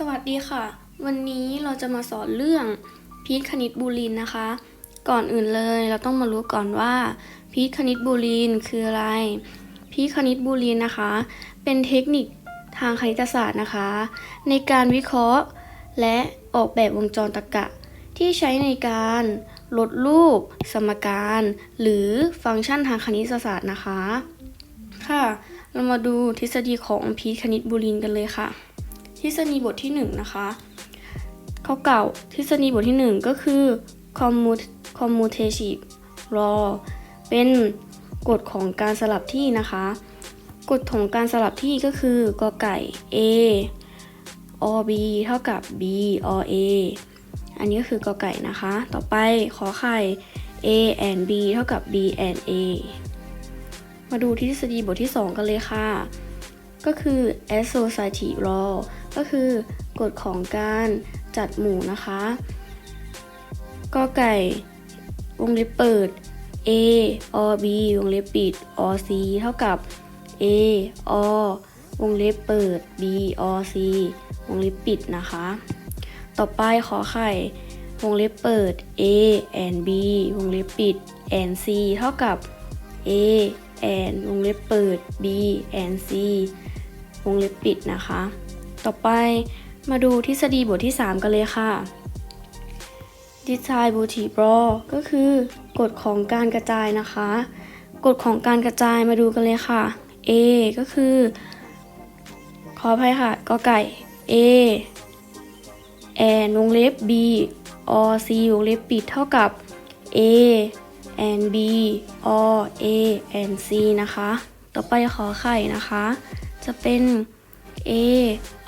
สวัสดีค่ะ วันนี้เราจะมาสอนเรื่องพีทคณิตบูลินนะคะ ก่อนอื่นเลยเราต้องมารู้ก่อนว่าพีทคณิตบูลินคืออะไร พีทคณิตบูลินนะคะ เป็นเทคนิคทางคณิตศาสตร์นะคะ ในการวิเคราะห์ และออกแบบวงจรตรรกะ ที่ใช้ในการลดรูป สมการ หรือฟังก์ชันทางคณิตศาสตร์นะคะ ค่ะ เรามาดูทฤษฎีของพีทคณิตบูลินกันเลยค่ะ ฤษฎีบทที่1นะคะเขาเก่าทฤษฎีบทที่ 1 ก็คือ commut- commutative law เป็นกฎของการสลับที่นะคะ กฎของการสลับที่ก็คือกอไก่ a or b เท่ากับ b or a อันนี้ก็คือกอไก่นะคะ ต่อไปขอไข่ a and b เท่ากับ b and a มาดูทฤษฎีบทที่ 2 กันเลยค่ะ ก็คือ associative law ก็คือกฎของการจัดหมู่นะคะกอไก่วงเล็บเปิด a or b วงเล็บปิด or c เท่ากับ a or วงเล็บเปิด b or c วงเล็บปิดนะคะ ต่อไปขอไข่ วงเล็บเปิด a and b วงเล็บปิด and c เท่ากับ a and วงเล็บเปิด b and c วงเล็บปิดนะคะ ต่อไปมาดูทฤษฎีบทที่ 3 กันเลยค่ะ distributive law ก็คือกฎของการกระจายนะคะ กฎของการกระจายมาดูกันเลยค่ะ A ก็คือ ขออภัยค่ะกอไก่ A and วงเล็บ B or C วงเล็บปิดเท่ากับ A and B or A and C นะคะ ต่อไปขอไข่นะคะ จะเป็น A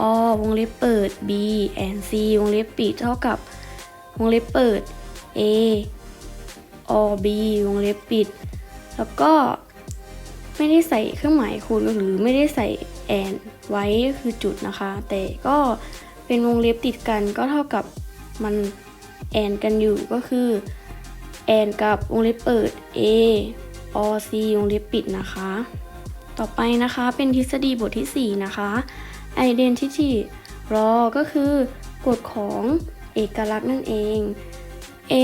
O วงเล็บเปิด B and C วงเล็บปิดเท่ากับ วงเล็บเปิด A O B วงเล็บปิด แล้วก็ไม่ได้ใส่เครื่องหมายคูณหรือไม่ได้ใส่แอนไว้คือจุดนะคะ แต่ก็เป็นวงเล็บติดกันก็เท่ากับมันแอนกันอยู่ก็คือแอนกับวงเล็บเปิด A O C วงเล็บปิดนะคะ ต่อไปนะคะเป็นทฤษฎีบทที่ 4 นะคะ identity law ก็คือกฎของเอกลักษณ์นั่นเอง A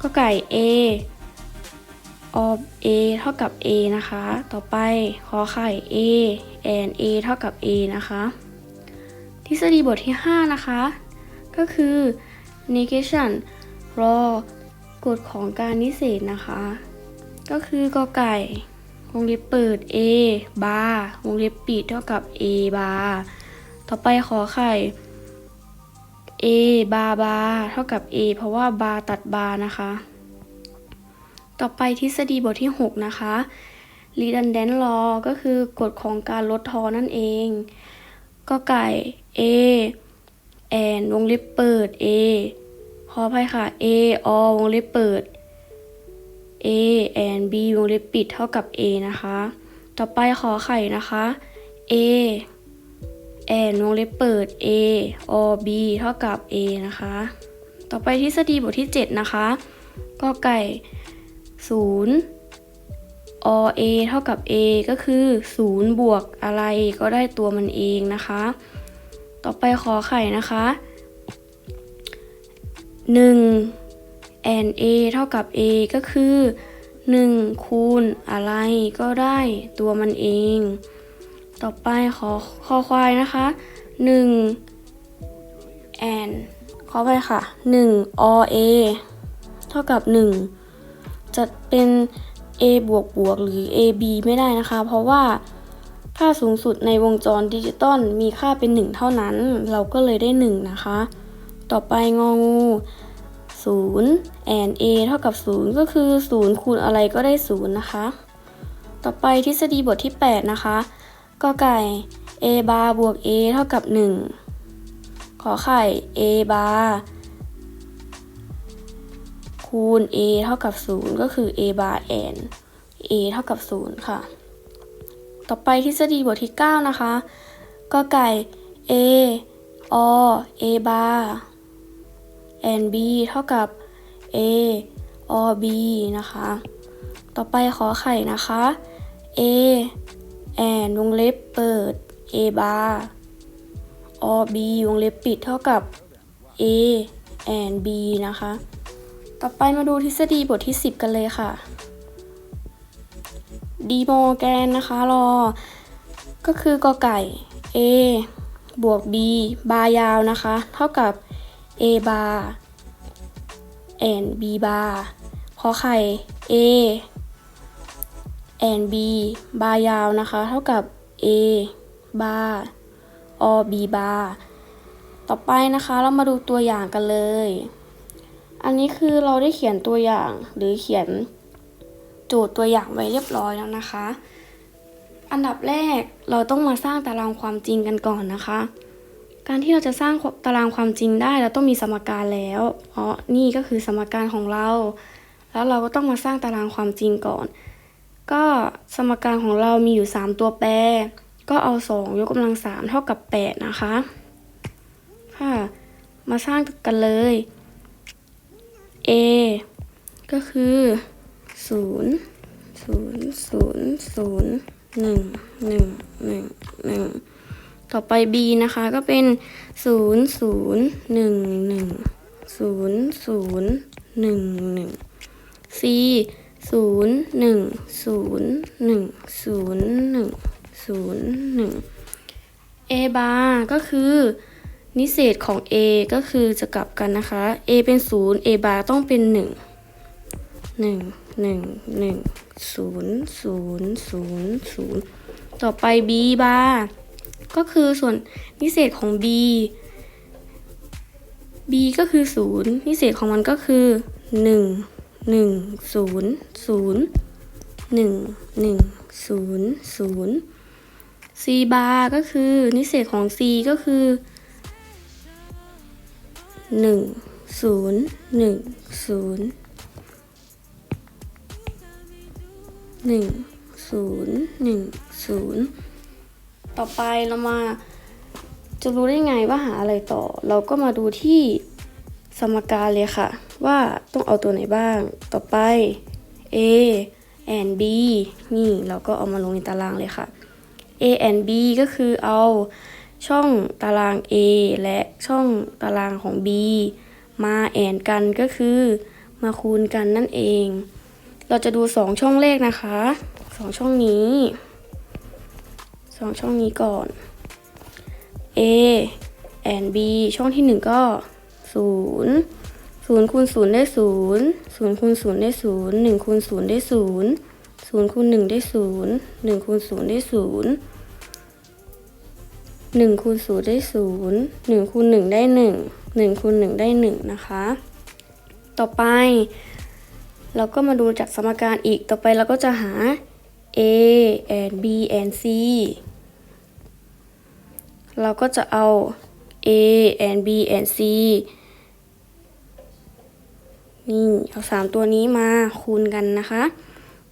ก็ไก่ A of A เท่ากับ A นะคะ ต่อไปขอไข่ A and A เท่ากับ A นะคะ ทฤษฎีบทที่ 5 นะคะ ก็คือ negation law กฎของการนิเศษนะคะ ก็คือกอไก่ วงเล็บเปิด a bar วงเล็บปิดเท่ากับ a bar ต่อไปขอไข่ a bar bar เท่ากับ a เพราะว่า bar ตัด bar นะคะ ต่อไปทฤษฎีบทที่ 6 นะคะ redundant law ก็คือกฎของการลดทอนนั่นเอง ก็ไก่ a and วงเล็บเปิด a ขออภัยค่ะ a o วงเล็บเปิด a and b วงเล็บปิดเท่ากับ a นะคะ ต่อไปขอไข่นะคะ a and วงเล็บเปิด a or b เท่ากับ a นะคะ ต่อไปทฤษฎีบทที่ 7 นะคะ ก็ไก่0 or a เท่ากับ a ก็คือ 0 บวกอะไรก็ได้ตัวมันเองนะคะ ต่อไปขอไข่นะคะ 1 and a เท่ากับ a ก็คือ 1 คูณอะไรก็ได้ตัวมันเอง ต่อไปขอคอควายนะคะ 1 and ขอไปค่ะ 1 or a เท่ากับ 1 จะเป็น a บวกบวกหรือ ab ไม่ได้นะคะ เพราะว่าค่าสูงสุดในวงจรดิจิตอลมีค่าเป็น 1 เท่านั้น เราก็เลยได้ 1 นะคะ ต่อไปงองู 0 and a เท่ากับ 0 ก็คือ 0 คูณอะไรก็ได้ 0 นะคะ ต่อไปทฤษฎีบทที่ 8 นะคะก็ไก่ a bar บวก a เท่ากับ 1 ขอไข่ a bar คูณ a เท่ากับ 0 ก็คือ a bar and a เท่ากับ 0 ค่ะ ต่อไปทฤษฎีบทที่ 9 นะคะก็ไก่ a or a bar and b เท่ากับ a or b นะคะ ต่อไปขอไข่นะคะ a and วงเล็บเปิด a bar or b วงเล็บปิดเท่ากับ a and b นะคะ ต่อไปมาดูทฤษฎีบทที่ 10 กันเลยค่ะ ดีโมแกนนะคะรอ ก็คือกอไก่ a บวก b บาร์ยาวนะคะ เท่ากับ a บาร์ and b บาร์ขอไข่ a and b บาร์ยาวนะคะ เท่ากับ a บาร์ or b บาร์ต่อไปนะคะเรามาดูตัวอย่างกันเลย อันนี้คือเราได้เขียนตัวอย่างหรือเขียนโจทย์ตัวอย่างไว้เรียบร้อยแล้วนะคะ อันดับแรกเราต้องมาสร้างตารางความจริงกันก่อนนะคะ การที่เราจะสร้างตารางความจริงได้เราต้องมีสมการแล้วเพราะนี่ก็คือสมการของเรา แล้วเราก็ต้องมาสร้างตารางความจริงก่อน ก็สมการของเรามีอยู่ 3 ตัวแปร ก็เอา 2 ยกกำลัง 3 เท่ากับ 8 นะคะค่ะมาสร้างกันเลย a ก็คือ 0 0 0 0 1 1 1 1 ต่อไป b นะคะก็เป็น 0 0 1 1 0 0 1 1 c 0 1 0 1 0 1 0 1 a บาร์ก็คือนิเศษของ a ก็คือจะกลับกันนะคะ a เป็น 0 a บาร์ต้องเป็น 1 1 1 1 0 0 0 0 ต่อไป b บาร์ ก็คือส่วนนิเศษของ b b ก็คือ 0 นิเศษของมันก็คือ 1 1 0 0 1 1 0 0 c bar ก็คือนิเศษของ c ก็คือ 1 0 1 0 1 0 1 0 ต่อไปเรามา จะรู้ได้ไงว่าหาอะไรต่อ เราก็มาดูที่สมการเลยค่ะ ว่าต้องเอาตัวไหนบ้าง ต่อไป a and b นี่เราก็เอามาลงในตารางเลยค่ะ a and b ก็คือเอาช่องตาราง a และช่องตารางของ b มาแอนกันก็คือมาคูณกันนั่นเอง เราจะดูสองช่องเลขนะคะสองช่องนี้ สองช่องนี้ก่อน a and b ช่องที่หนึ่งก็ศูนย์ศูนย์คูณศูนย์ได้ศูนย์ศูนย์คูณศูนย์ได้ศูนย์หนึ่งคูณศูนย์ได้ศูนย์ศูนย์คูณหนึ่งได้ศูนย์หนึ่งคูณศูนย์ได้ศูนย์หนึ่งคูณศูนย์ได้ศูนย์หนึ่งคูณหนึ่งได้หนึ่งหนึ่งคูณหนึ่งได้หนึ่งนะคะ ต่อไป เราก็มาดูจากสมการอีกต่อไปเราก็จะหา a and b and c เราก็จะเอา a and b and c นี่ เอาสามตัวนี้มาคูณกันนะคะ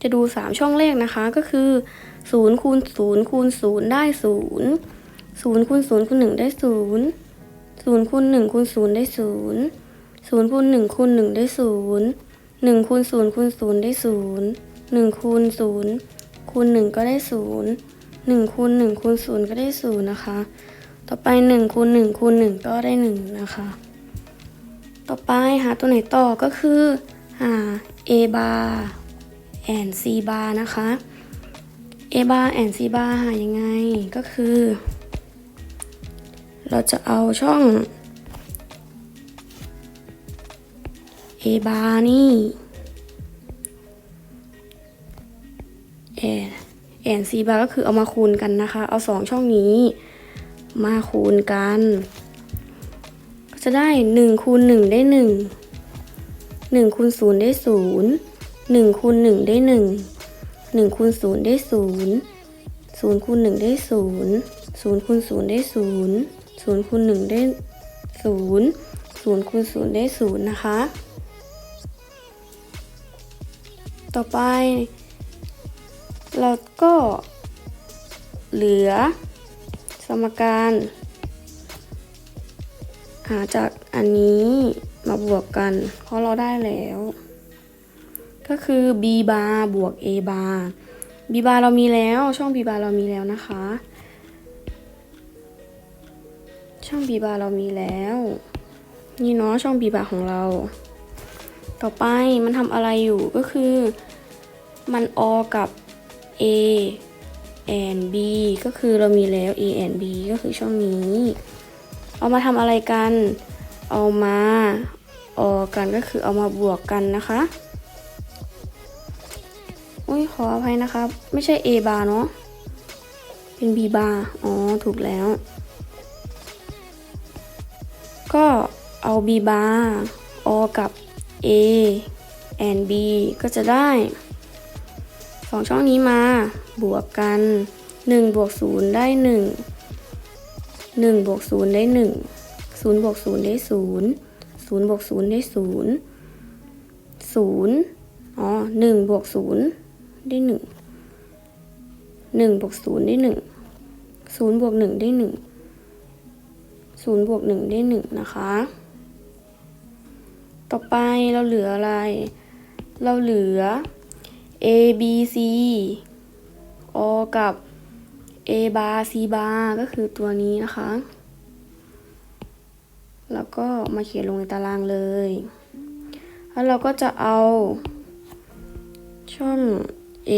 จะดูสามช่องเลขนะคะก็คือศูนย์คูณศูนย์คูณศูนย์ได้ศูนย์ศูนย์คูณศูนย์คูณหนึ่งได้ศูนย์ศูนย์คูณหนึ่งคูณศูนย์ได้ศูนย์ศูนย์คูณหนึ่งคูณหนึ่งได้ศูนย์หนึ่งคูณศูนย์คูณศูนย์ได้ศูนย์หนึ่งคูณศูนย์คูณหนึ่งก็ได้ศูนย์หนึ่งคูณหนึ่งคูณศูนย์ก็ได้ศูนย์นะคะ ต่อไปหนึ่งคูณหนึ่งคูณหนึ่งก็ได้หนึ่งนะคะ ต่อไปหาตัวไหนต่อก็คือหา a bar and c bar นะคะ a bar and c bar หายังไงก็คือ เราจะเอาช่อง a bar นี่ and and c bar ก็คือเอามาคูณกันนะคะ เอาสองช่องนี้ มาคูณกัน ก็จะได้หนึ่งคูณหนึ่งได้หนึ่งหนึ่งคูณศูนย์ได้ศูนย์หนึ่งคูณหนึ่งได้หนึ่งหนึ่งคูณศูนย์ได้ศูนย์ศูนย์คูณหนึ่งได้ศูนย์ศูนย์คูณศูนย์ได้ศูนย์ศูนย์คูณหนึ่งได้ศูนย์ศูนย์คูณศูนย์ได้ศูนย์นะคะ ต่อไป เราก็เหลือ สมการหาจากอันนี้มาบวกกัน เพราะเราได้แล้ว ก็คือ b bar บวก a bar b bar เรามีแล้ว ช่อง b bar เรามีแล้วนะคะ ช่องบีบาเรามีแล้ว นี่เนาะช่องบีบาของเรา ต่อไปมันทำอะไรอยู่ก็คือ มันออกับ A and B ก็คือเรามีแล้ว A and B ก็คือช่องนี้ เอามาทำอะไรกัน เอามาออกันก็คือเอามาบวกกันนะคะอุ้ยขออภัยนะครับ ไม่ใช่ A bar เนาะเป็น B bar อ๋อ ถูกแล้ว ก็เอา B bar ออกับ A and B ก็จะได้ สองช่องนี้มา บวกกัน 1 บวก 0 ได้ 1 1 บวก 0 ได้ 1 0 บวก 0 ได้ 0 0 บวก 0 ได้ 0 0 อ๋อ 1 บวก 0 ได้ 1 1 บวก 0 ได้ 1 0 บวก 1 ได้ 1 0 บวก 1 ได้ 1 นะคะ ต่อไปเราเหลืออะไร เราเหลือ A B C อกับ A bar C bar ก็คือตัวนี้นะคะ แล้วก็มาเขียนลงในตารางเลย แล้วเราก็จะเอา ช่อง A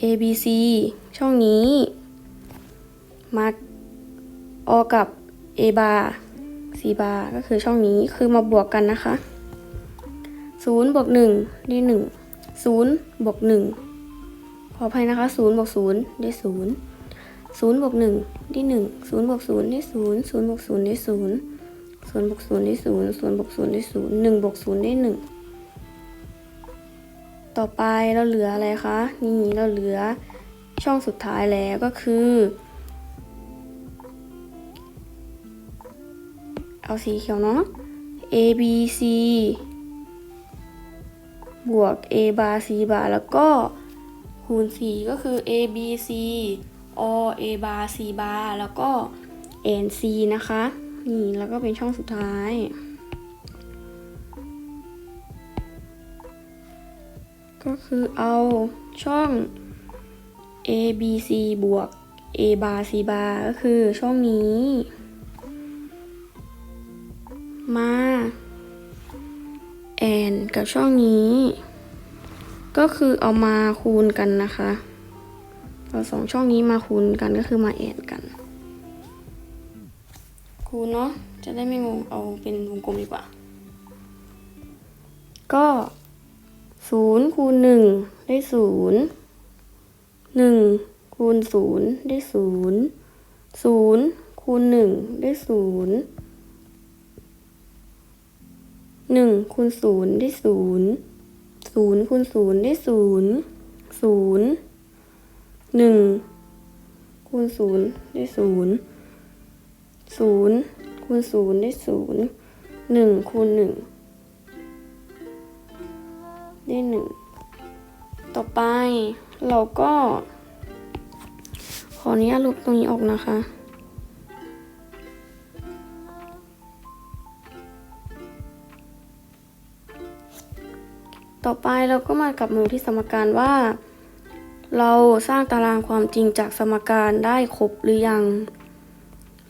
A B C ช่องนี้ มาออกับ A bar C bar ก็คือช่องนี้คือมาบวกกันนะคะ 0บวก1ได้1 0บวก1ขออภัยนะคะ0บวก0ได้0 0บวก1ได้1 0บวก0ได้0 0บวก0ได้0 0บวก0ได้0 0บวก0ได้0 1บวก0ได้1ต่อไปเราเหลืออะไรคะ นี่เราเหลือช่องสุดท้ายแล้วก็คือ เอาสีเขียวเนาะ A B C บวก A bar C bar แล้วก็คูณ 4 ก็คือ A B C or A bar C bar แล้วก็ N C นะคะ นี่แล้วก็เป็นช่องสุดท้ายก็คือเอาช่อง A B C บวก A bar C bar ก็คือช่องนี้ มา แอนกับช่องนี้ ก็คือเอามาคูณกันนะคะเอาสองช่องนี้มาคูณกันก็คือมาแอนกัน คูณเนาะจะได้ไม่งงเอาเป็นวงกลมดีกว่า ก็ศูนย์คูณหนึ่งได้ศูนย์หนึ่งคูณศูนย์ได้ศูนย์ศูนย์คูณหนึ่งได้ศูนย์ หนึ่งคูณศูนย์ได้ศูนย์ศูนย์คูณศูนย์ได้ศูนย์ศูนย์หนึ่งคูณศูนย์ได้ศูนย์ศูนย์คูณศูนย์ได้ศูนย์หนึ่งคูณหนึ่งได้หนึ่งต่อไปเราก็ ขออนุญาตลบตรงนี้ออกนะคะ ต่อไปเราก็มากลับมาดูที่สมการว่า เราสร้างตารางความจริงจากสมการได้ครบหรือยัง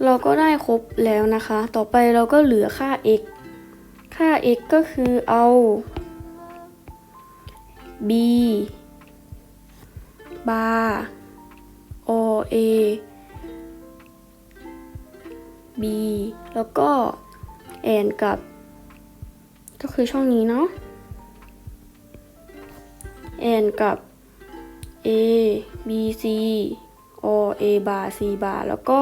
เราก็ได้ครบแล้วนะคะ ต่อไปเราก็เหลือค่า x ค่า x ก็คือเอา b bar o a b แล้วก็ n กับ ก็คือช่องนี้เนาะ n กับ a b c o a bar c bar แล้วก็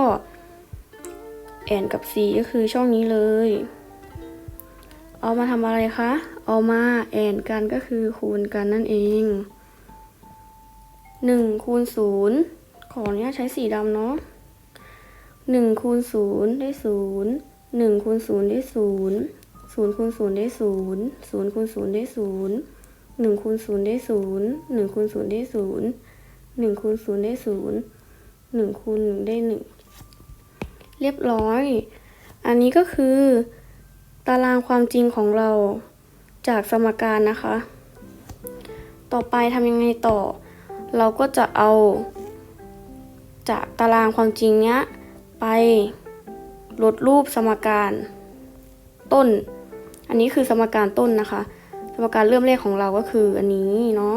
n กับ c ก็คือช่องนี้เลย เอามาทำอะไรคะ เอามา n กันก็คือคูณกันนั่นเอง 1คูณ0ขออนุญาตใช้สีดำเนาะ1คูณ0ได้ 0 1คูณ0ได้ 0 0คูณ0ได้ 0 0คูณ0ได้ 0 หนึ่งคูณศูนย์ได้ศูนย์หนึ่งคูณศูนย์ได้ศูนย์หนึ่งคูณศูนย์ได้ศูนย์หนึ่งคูณหนึ่งได้หนึ่งเรียบร้อย อันนี้ก็คือ ตารางความจริงของเราจากสมการนะคะ ต่อไปทำยังไงต่อ เราก็จะเอา จากตารางความจริงเนี้ย ไปลดรูปสมการต้น อันนี้คือสมการต้นนะคะ สมการเริ่มแรกของเราก็คืออันนี้เนาะ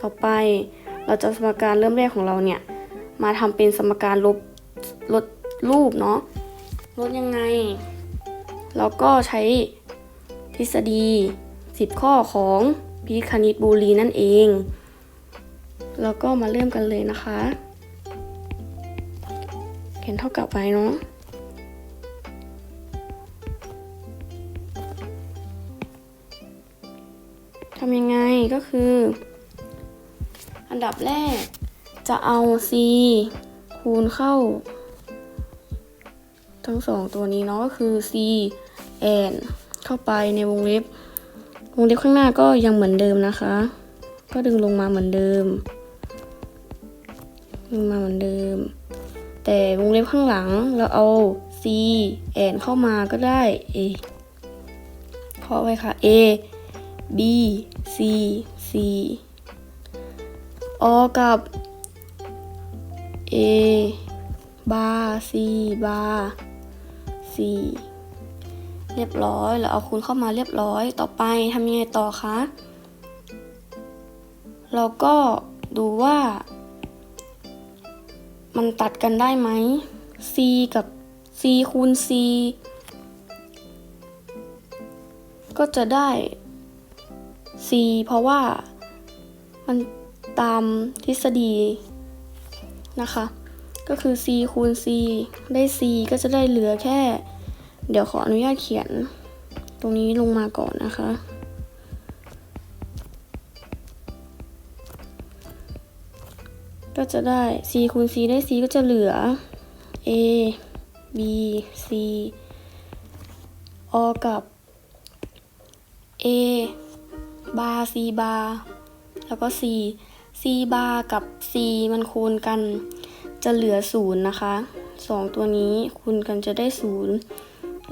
ต่อไปเราจะสมการเริ่มแรกของเราเนี่ย มาทำเป็นสมการลบลดรูปเนาะ ลดยังไง เราก็ใช้ทฤษฎี 10 ข้อของพีคณิตบูรีนั่นเอง แล้วก็มาเริ่มกันเลยนะคะ เขียนเท่ากับไว้เนาะำยังไงก็คือ อันดับแรกจะเอา c คูณเข้า ทั้งสองตัวนี้เนาะก็คือ c and เข้าไปในวงเล็บ วงเล็บข้างหน้าก็ยังเหมือนเดิมนะคะ ก็ดึงลงมาเหมือนเดิมดึงมาเหมือนเดิม แต่วงเล็บข้างหลังเราเอา c and เข้ามาก็ได้ a ขอไว้ค่ะ a b c c อกับ a บาร์ c บาร์ c เรียบร้อยแล้วเอาคูณเข้ามาเรียบร้อย ต่อไปทำยังไงต่อคะ เราก็ดูว่า มันตัดกันได้ไหม c กับ c คูณ c ก็จะได้ c เพราะว่ามันตามทฤษฎีนะคะ ก็คือ c คูณ c ได้ c ก็จะได้เหลือแค่ เดี๋ยวขออนุญาตเขียน ตรงนี้ลงมาก่อนนะคะ ก็จะได้ c คูณ c ได้ c ก็จะเหลือ a b c อกับ a บาร์ c บาร์แล้วก็ c c บาร์กับ c มันคูณกันจะเหลือศูนย์นะคะสองตัวนี้คูณกันจะได้ศูนย์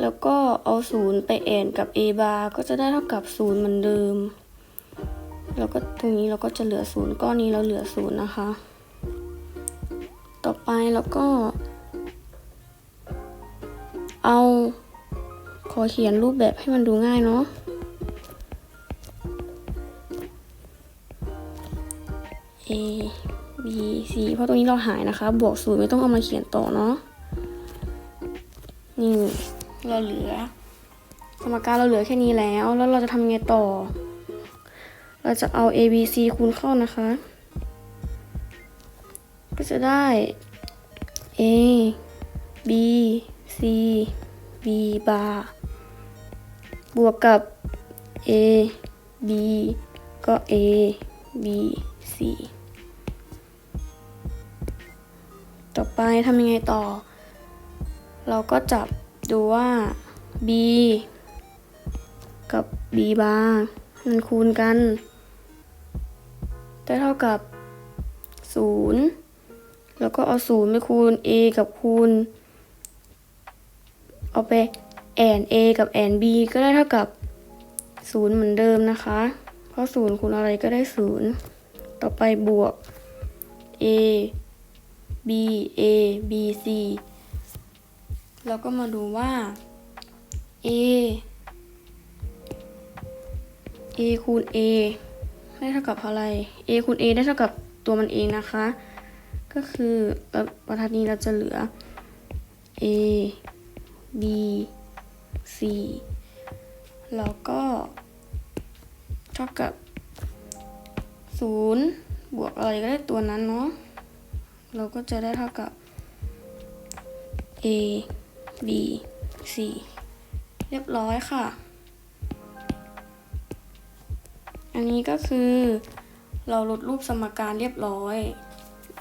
แล้วก็เอาศูนย์ไปแอนกับ a บาร์ก็จะได้เท่ากับศูนย์เหมือนเดิม แล้วก็ตรงนี้เราก็จะเหลือศูนย์ก้อนนี้เราเหลือศูนย์นะคะ ต่อไปแล้วก็ เอาขอเขียนรูปแบบให้มันดูง่ายเนาะ C เพราะตรงนี้เราหายนะคะ บวกศูนย์ไม่ต้องเอามาเขียนต่อเนาะนี่เราเหลือ สมการเราเหลือแค่นี้แล้ว แล้วเราจะทำไงต่อ เราจะเอา A B C คูณเข้านะคะ ก็จะได้ A B C B บาร์บวกกับ A B ก็ A B C ไปทำยังไงต่อ เราก็จับดูว่า b กับ b บาร์มันคูณกัน ได้เท่ากับ 0 แล้วก็เอา 0 ไปคูณ a กับคูณ เอาไปแอน a กับแอน b ก็ได้เท่ากับ 0 เหมือนเดิมนะคะ เพราะ 0 คูณอะไรก็ได้ 0 ต่อไปบวก a b a b c แล้วก็มาดูว่า a a คูณ a ได้เท่ากับอะไร a คูณ a ได้เท่ากับตัวมันเองนะคะ ก็คือแบบบรรทัดนี้เราจะเหลือ a b c แล้วก็เท่ากับ 0 บวกอะไรก็ได้ตัวนั้นเนาะ เราก็จะได้เท่ากับ a b c เรียบร้อยค่ะ อันนี้ก็คือ เราลดรูปสมการเรียบร้อย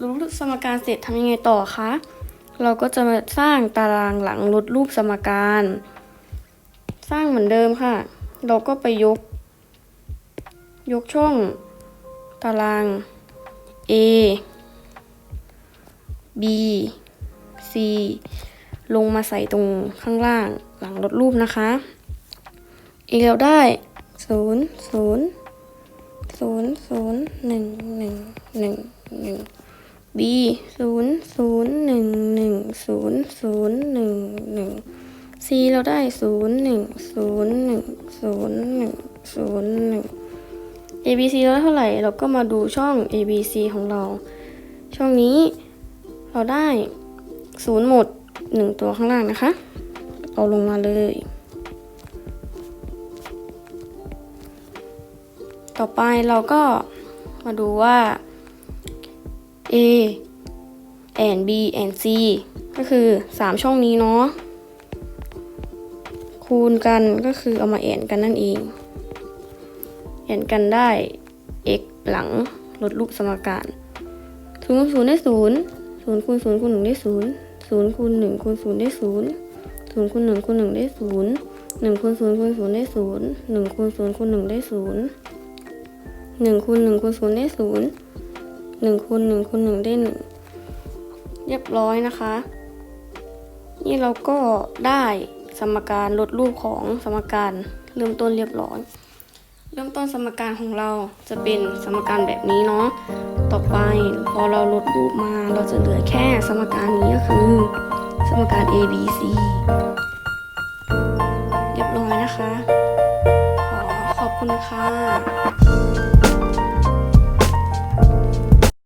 ลดรูปสมการเสร็จทำยังไงต่อคะ เราก็จะมาสร้างตารางหลังลดรูปสมการ สร้างเหมือนเดิมค่ะ เราก็ไปยก ยกช่อง ตาราง A B C ลงมาใส่ตรงข้างล่างหลังลดรูปนะคะ อีกแล้วได้ 0 0 0 0 1 1 1 1 b ศูนย์ศูนย์หนึ่งหนึ่งศูนย์ศูนย์หนึ่งหนึ่ง c เราได้ศูนย์หนึ่งศูนย์หนึ่งศูนย์หนึ่งศูนย์หนึ่ง a b c เราได้เท่าไหร่ เราก็มาดูช่อง a b c ของเรา ช่องนี้ เราได้ศูนย์หมดหนึ่งตัวข้างล่างนะคะ เอาลงมาเลย ต่อไปเราก็มาดูว่า A and B and C ก็คือ 3 ช่องนี้เนาะ คูณกันก็คือเอามาแอนกันนั่นเอง แอนกันได้ x หลังลดรูปสมการศูนย์คูณศูนย์ได้ศูนย์ ศูนย์คูณศูนย์คูณหนึ่งได้ศูนย์ศูนย์คูณหนึ่งคูณศูนย์ได้ศูนย์ศูนย์คูณหนึ่งคูณหนึ่งได้ศูนย์หนึ่งคูณศูนย์คูณศูนย์ได้ศูนย์หนึ่งคูณศูนย์คูณหนึ่งได้ศูนย์หนึ่งคูณหนึ่งคูณศูนย์ได้ศูนย์หนึ่งคูณหนึ่งคูณหนึ่งได้หนึ่งเรียบร้อยนะคะ นี่เราก็ได้สมการลดรูปของสมการเริ่มต้นเรียบร้อย เริ่มต้นสมการของเราจะเป็นสมการแบบนี้เนาะ ต่อไปพอเราลดรูปมาเราจะเหลือแค่สมการนี้ก็คือ สมการ a b c เรียบร้อยนะคะ ขอขอบคุณค่ะ